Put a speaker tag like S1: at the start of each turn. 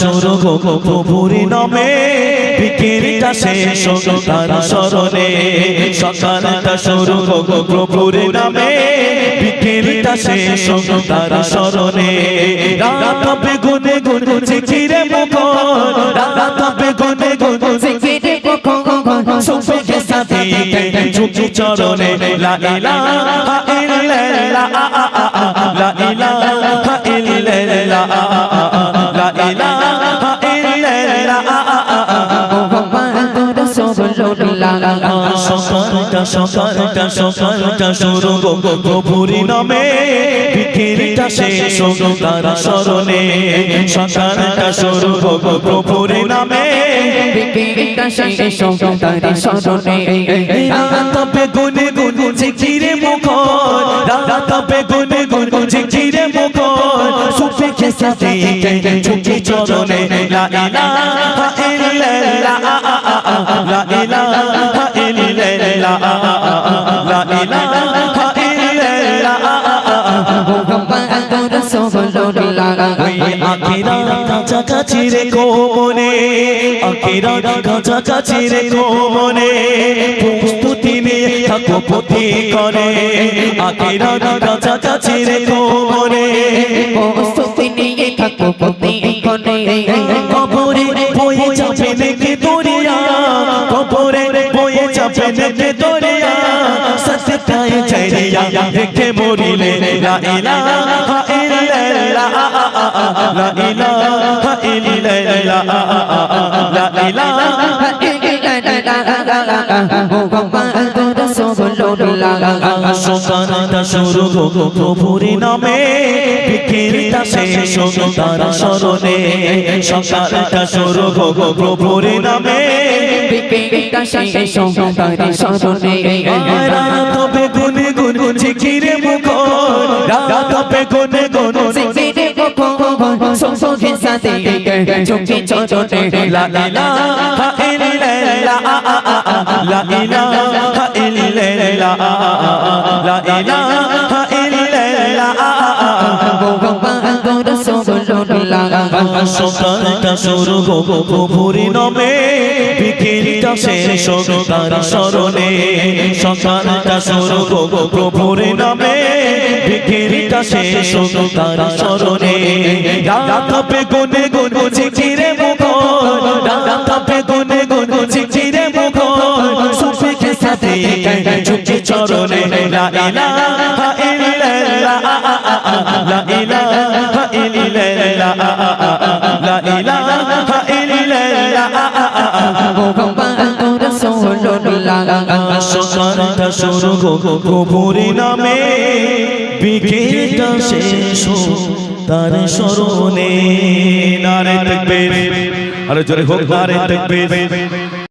S1: শুরু হোক প্রভুর নামে বিকেলটা শেষ তার স্মরণে। সকালটা হোক প্রভুর নামে বিকেলটা শেষ তার স্মরণে। রাত হবে গুনে চিচিরে মুখর রাত হবে গুনে
S2: জিকিরে কখন
S1: সুখে সাথে ঝুঁকি চরণে লা সকালটা সকালটা সকালটা শুরু প্রভুর নামে বিকেলটা শেষ তার স্মরণে সকালটা শুরু প্রভুর নামে
S2: বিকেলটা শেষ তার স্মরণে
S1: রাতাপে গুনে গুনে জিকিরে মুখর রাতাপে গুনে গুনে জিকিরে মুখর সুফে কে চরণে লা ইলাহা ইল্লাল্লাহ লা ইলাহা ইল্লাল্লাহ
S2: মোহাম্মদ রাসূলুল্লাহ
S1: মনে মনে মনে দরিয়া সত্যতায় চাইরিয়া দেখে মরিলে, লা ইলাহা ইল্লাল্লাহ, লা ইলাহা ইল্লাল্লাহ, লা ইলাহা
S2: মোহাম্মদ
S1: শুরু হোক প্রভুর নামে বিকেলটা শেষ তার স্মরণে। সকালটা শুরু হোক প্রভুর নামে
S2: বিকেলটা শেষ তার
S1: রাত হবে গুনে জিকিরে মুখর রাত হবে গুনে
S2: জিকিরে কখন সুখে সাথে ঝুঁকি চরণে
S1: লা ইলাহা লা ইলাহা ইল্লাল্লাহ লা ইলাহা ইল্লাল্লাহ
S2: মোহাম্মদ রাসূলুল্লাহ
S1: সকালটা শুরু হোক প্রভুর নামে বিকেলটা শেষ তার স্মরণে। সকালটা শুরু প্রভুর নামে। বিকেলটা শেষ তার স্মরণে। রাত হবে গুনে গুনে জিকিরে মুখর। রাত হবে গুনে গুনে জিকিরে মুখর। সুফিকে সাথে ঝুঁকি চরণে। লা ইলাহা ইল্লাল্লাহ। লা ইলাহা ইল্লাল্লাহ। লা ইলাহা ইল্লাল্লাহ
S2: মোহাম্মদ রাসূলুল্লাহ
S1: সকালটা নামে বিকেলটা শেষ তার স্মরণে নারে তকবীর আরে জোরে হোক নারে তকবীর